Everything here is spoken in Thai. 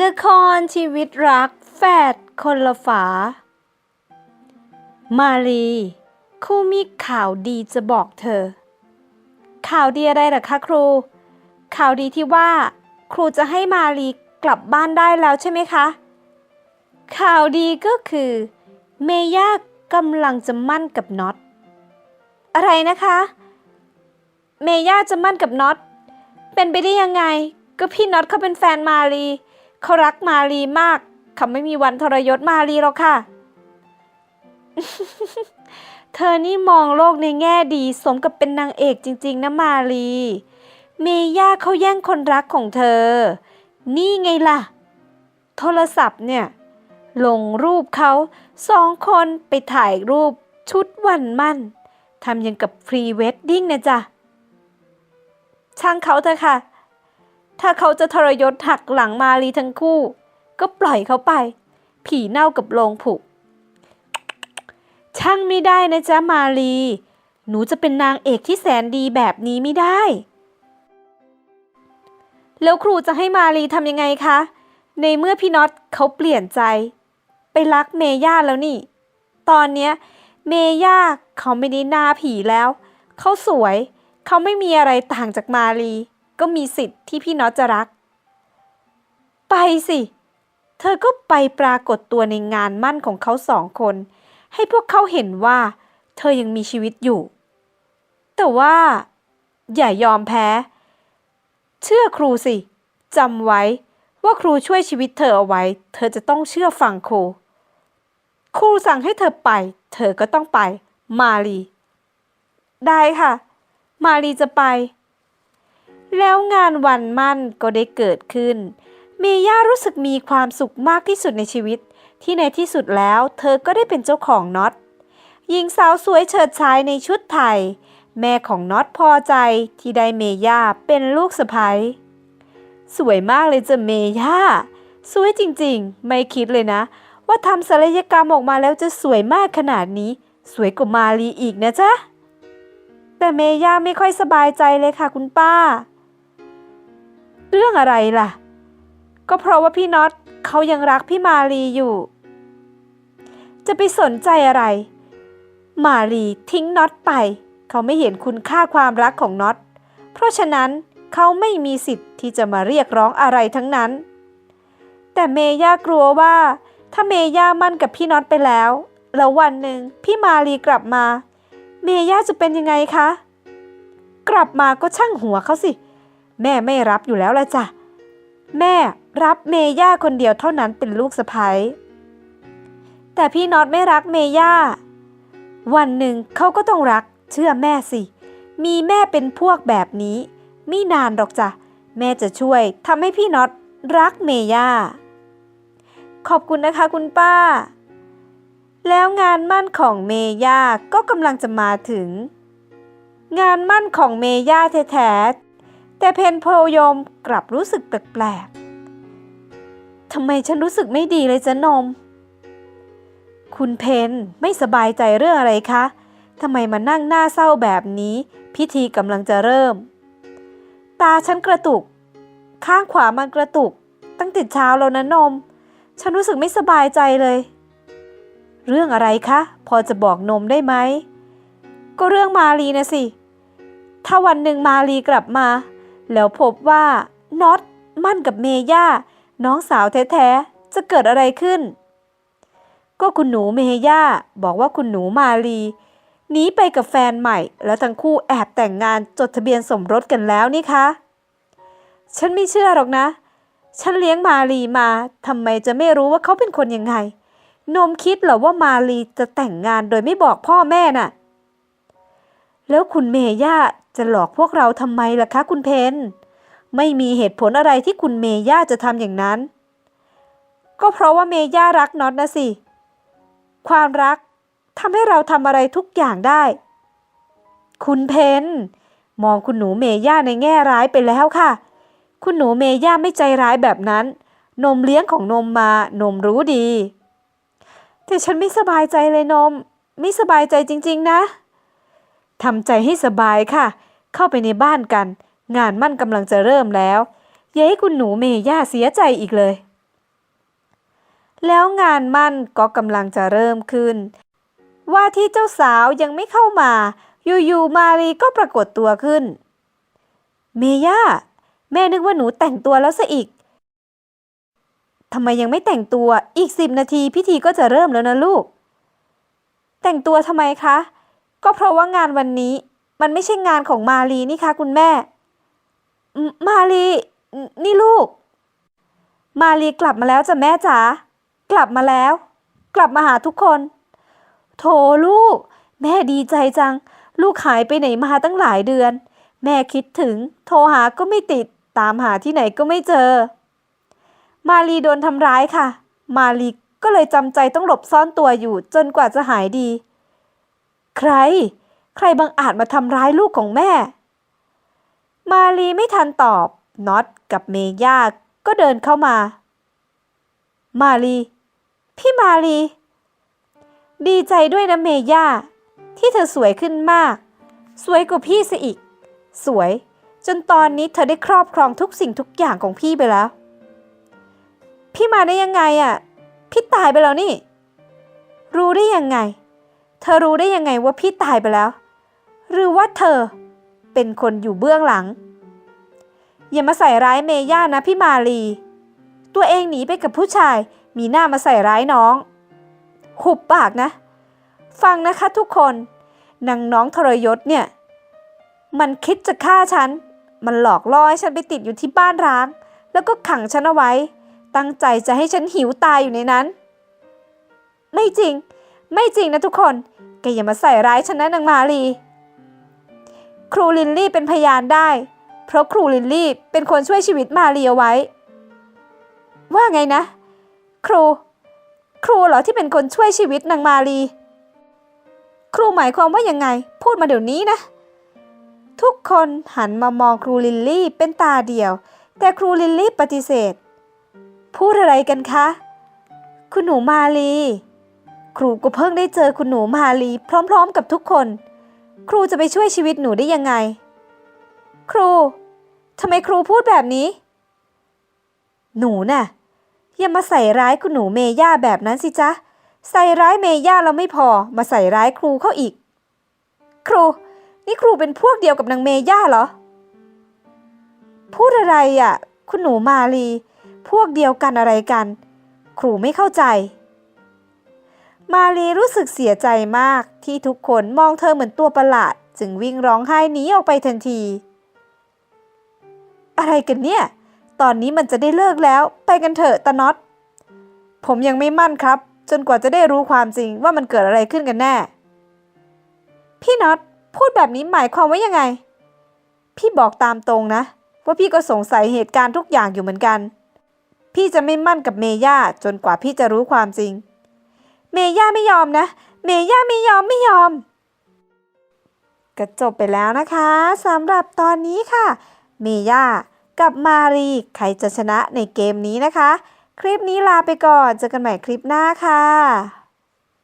ละครชีวิตรักแฝดคนละฝา มารีครูมีข่าวดีจะบอกเธอ ข่าวดีอะไรหรอคะครู ข่าวดีที่ว่า ครูจะให้มารีกลับบ้านได้แล้วใช่ไหมคะ ข่าวดีก็คือ เมย่ากำลังจะมั่นกับน็อต อะไรนะคะ เมย่าจะมั่นกับน็อต เป็นไปได้ยังไง ก็พี่น็อตเขาเป็นแฟนมารี เขารักมารีมากเขาไม่มีวันทรยศมารีหรอกค่ะ เธอนี่มองโลกในแง่ดีสมกับเป็นนางเอกจริง ๆ นะมารีเมย่าเขาแย่งคนรักของเธอ นี่ไงล่ะ โทรศัพท์เนี่ย ลงรูปเขาสองคนไปถ่ายรูปชุดวันมั่นทำยังกับพรีเวดดิ้งนะจ๊ะ ช่างเขาเถอะค่ะ ถ้าเขาจะทรยศหักหลังมารีทั้งคู่ ก็ปล่อยเขาไป ผีเน่ากับโลงผุ ช่างไม่ได้นะจ๊ะมารีหนูจะเป็นนางเอกที่แสนดีแบบนี้ไม่ได้ แล้วครูจะให้มารีทำยังไงคะ ในเมื่อพี่น็อตเขาเปลี่ยนใจ ไปรักเมย่าแล้วนี่ ตอนเนี้ยเมย่าเขาไม่ได้หน้าผีแล้ว เขาสวย เขาไม่มีอะไรต่างจากมารี ก็มีสิทธิ์ที่พี่น็อตจะรัก ไปสิ เธอก็ไปปรากฏตัวในงานมั่นของเขาสองคน ให้พวกเขาเห็นว่า เธอยังมีชีวิตอยู่ แต่ว่า อย่ายอมแพ้ เชื่อครูสิจำไว้ว่าครูช่วยชีวิตเธอเอาไว้ เธอจะต้องเชื่อฟังครู ครูสั่งให้เธอไป เธอก็ต้องไป มาลี ได้ค่ะ มาลีจะไป แล้วงานวันมั่นก็ได้เกิดขึ้น เมย่ารู้สึกมีความสุขมากที่สุดในชีวิต ที่ในที่สุดแล้วเธอก็ได้เป็นเจ้าของน็อตหญิงสาวสวยเฉิดฉายในชุดไทย แม่ของน็อตพอใจที่ได้เมย่าเป็นลูกสะใภ้สวยมากเลยจ้ะเมย่าสวยจริงๆ ไม่คิดเลยนะ ว่าทำศัลยกรรมออกมาแล้วจะสวยมากขนาดนี้ สวยกว่ามาลีอีกนะจ๊ะแต่เมย่าไม่ค่อยสบายใจเลยค่ะคุณป้า เรื่องอะไรล่ะ ก็เพราะว่าพี่น็อตเขายังรักพี่มาลีอยู่ จะไปสนใจอะไร มาลีทิ้งน็อตไป เขาไม่เห็นคุณค่าความรักของน็อต เพราะฉะนั้นเขาไม่มีสิทธิ์ที่จะมาเรียกร้องอะไรทั้งนั้น แต่เมย่ากลัวว่า ถ้าเมย่ามั่นกับพี่น็อตไปแล้ว แล้ววันหนึ่งพี่มาลีกลับมา เมย่าจะเป็นยังไงคะ กลับมาก็ช่างหัวเขาสิ แม่ไม่รับอยู่แล้วละจ้ะ แม่รับเมย่าคนเดียวเท่านั้นเป็นลูกสะใภ้แต่พี่น็อตไม่รักเมย่า วันหนึ่งเขาก็ต้องรัก เชื่อแม่สิ มีแม่เป็นพวกแบบนี้ไม่นานหรอกจ้ะ แม่จะช่วยทำให้พี่น็อตรักเมย่า ขอบคุณนะคะคุณป้า แล้วงานมั่นของเมย่าก็กำลังจะมาถึง งานมั่นของเมย่าแท้ๆ แต่เพนโพยมกลับรู้สึกแปลกๆทำไมฉันรู้สึกไม่ดีเลยจ๊ะนม คุณเพนไม่สบายใจเรื่องอะไรคะทำไมมานั่งหน้าเศร้าแบบนี้ พิธีกำลังจะเริ่ม ตาฉันกระตุก ข้างขวามันกระตุก ตั้งแต่เช้าแล้วนะนม ฉันรู้สึกไม่สบายใจเลย เรื่องอะไรคะ พอจะบอกนมได้ไหม ก็เรื่องมาลีนะสิ ถ้าวันหนึ่งมาลีกลับมา แล้วพบว่าน็อตมั่นกับเมย่า น้องสาวแท้ๆ จะเกิดอะไรขึ้น ก็คุณหนูเมย่าบอกว่าคุณหนูมาลีหนีไปกับแฟนใหม่ แล้วทั้งคู่แอบแต่งงานจดทะเบียนสมรสกันแล้วนี่คะฉันไม่เชื่อหรอกนะ ฉันเลี้ยงมาลีมาทำไมจะไม่รู้ว่าเขาเป็นคนยังไง นมคิดเหรอว่ามาลีจะแต่งงานโดยไม่บอกพ่อแม่น่ะ แล้วคุณเมย่า จะหลอกพวกเราทำไมล่ะคะคุณเพนไม่มีเหตุผลอะไรที่คุณเมย่าจะทำอย่างนั้น ก็เพราะว่าเมย่ารักน็อตนะสิ ความรักทำให้เราทำอะไรทุกอย่างได้ คุณเพนมองคุณหนูเมย่าในแง่ร้ายไปแล้วค่ะ คุณหนูเมย่าไม่ใจร้ายแบบนั้น นมเลี้ยงของนมมานมรู้ดี แต่ฉันไม่สบายใจเลยนม ไม่สบายใจจริง ๆ นะทำใจให้สบายค่ะ เข้าไปในบ้านกัน งานมั่นกำลังจะเริ่มแล้ว อย่าให้คุณหนูเมย่าเสียใจอีกเลย แล้วงานมั่นก็กำลังจะเริ่มขึ้น ว่าที่เจ้าสาวยังไม่เข้ามา อยู่ๆมารีก็ปรากฏตัวขึ้น เมย่า แม่นึกว่าหนูแต่งตัวแล้วซะอีกทำไมยังไม่แต่งตัวอีกสิบนาทีพิธีก็จะเริ่มแล้วนะลูก แต่งตัวทำไมคะ ก็เพราะว่างานวันนี้ มันไม่ใช่งานของมารีนี่คะคุณแม่ มารีนนี่ลูก มารีกลับมาแล้วจ้ะแม่จ๋ากลับมาแล้ว กลับมาหาทุกคน โถลูก แม่ดีใจจัง ลูกหายไปไหนมาตั้งหลายเดือน แม่คิดถึง โทรหาก็ไม่ติด ตามหาที่ไหนก็ไม่เจอ มารีโดนทำร้ายค่ะ มารีก็เลยจำใจต้องหลบซ่อนตัวอยู่จนกว่าจะหายดี ใคร ใครบังอาจมาทำร้ายลูกของแม่ มารีไม่ทันตอบน็อตกับเมย่าก็เดินเข้ามา มารีพี่มารีดีใจด้วยนะเมย่าที่เธอสวยขึ้นมาก สวยกว่าพี่ซะอีก สวย จนตอนนี้เธอได้ครอบครองทุกสิ่งทุกอย่างของพี่ไปแล้ว พี่มาได้ยังไงอะ่ะ พี่ตายไปแล้วนี่ รู้ได้ยังไง เธอรู้ได้ยังไงว่าพี่ตายไปแล้ว หรือว่าเธอ เป็นคนอยู่เบื้องหลัง อย่ามาใส่ร้ายเมย่านะพี่มาลี ตัวเองหนีไปกับผู้ชาย มีหน้ามาใส่ร้ายน้อง หุบปากนะ ฟังนะคะทุกคนนางน้องทรยศเนี่ย มันคิดจะฆ่าฉัน มันหลอกล่อให้ฉันไปติดอยู่ที่บ้านร้าง แล้วก็ขังฉันเอาไว้ ตั้งใจจะให้ฉันหิวตายอยู่ในนั้น ไม่จริง ไม่จริงนะทุกคน แกอย่ามาใส่ร้ายฉันนะนางมาลี ครูลินลี่เป็นพยานได้ เพราะครูลินลี่เป็นคนช่วยชีวิตมาลีเอาไว้ ว่าไงนะ ครู ครูเหรอที่เป็นคนช่วยชีวิตนางมาลีครูหมายความว่ายังไง พูดมาเดี๋ยวนี้นะ ทุกคนหันมามองครูลินลี่เป็นตาเดียว แต่ครูลินลี่ปฏิเสธ พูดอะไรกันคะ คุณหนูมาลี ครูก็เพิ่งได้เจอคุณหนูมาลี พร้อมๆกับทุกคน ครูจะไปช่วยชีวิตหนูได้ยังไง ครูทำไมครูพูดแบบนี้ หนูน่ะ อย่ามาใส่ร้ายคุณหนูเมย่าแบบนั้นสิจ๊ะ ใส่ร้ายเมย่าแล้วไม่พอมาใส่ร้ายครูเข้าอีก ครู นี่ครูเป็นพวกเดียวกับนางเมย่าเหรอ พูดอะไรอะ คุณหนูมาลี พวกเดียวกันอะไรกัน ครูไม่เข้าใจ มาลีรู้สึกเสียใจมากที่ทุกคนมองเธอเหมือนตัวประหลาด จึงวิ่งร้องไห้หนีออกไปทันที อะไรกันเนี่ย ตอนนี้มันจะได้เลิกแล้ว ไปกันเถอะตาน็อต ผมยังไม่มั่นครับ จนกว่าจะได้รู้ความจริงว่ามันเกิดอะไรขึ้นกันแน่ พี่น็อตพูดแบบนี้หมายความว่ายังไง พี่บอกตามตรงนะ ว่าพี่ก็สงสัยเหตุการณ์ทุกอย่างอยู่เหมือนกัน พี่จะไม่มั่นกับเมย่าจนกว่าพี่จะรู้ความจริง เมย่าไม่ยอมนะ เมย่าไม่ยอมไม่ยอม ก็จบไปแล้วนะคะสำหรับตอนนี้ค่ะ เมย่ากับมารีใครจะชนะในเกมนี้นะคะ คลิปนี้ลาไปก่อนเจอกันใหม่คลิปหน้าค่ะ